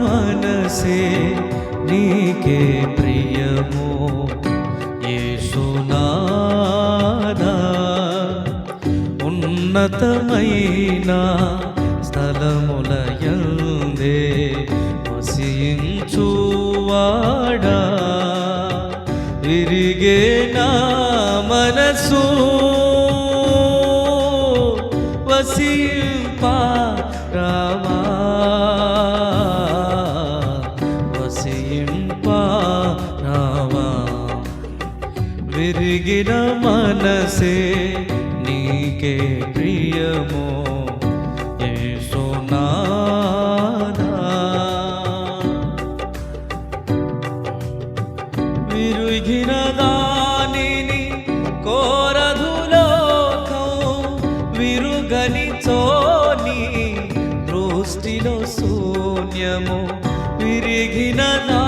మనసే నీకే ప్రియమో. యేసునాదా ఉన్నతమైన స్థలములయందే వసించువాడా. విరిగే నా మనసు వసింపా విరిగిన మనసే నీకే ప్రియమో. యేసునాదా విరిగిన దానిని కోరదు విరుగని చోని దృష్టిలో శూన్యము. విరిగిన దా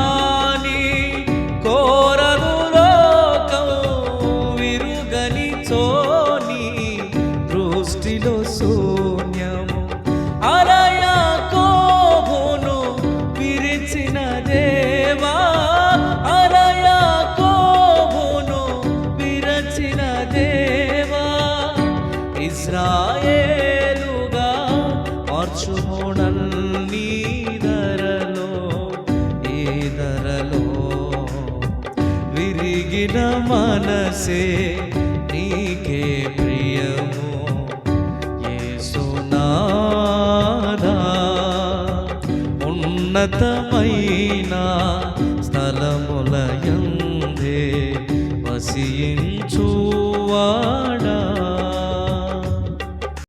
విరిచిన దేవా అరయా కోబును విరచిన దేవా. ఇజ్రాయేలుగా మార్చుమోడల్ని ధరలో ఏ ధరలో? విరిగిన మనసే నీకే ఉన్నతమైన స్థలములయందే వసించువా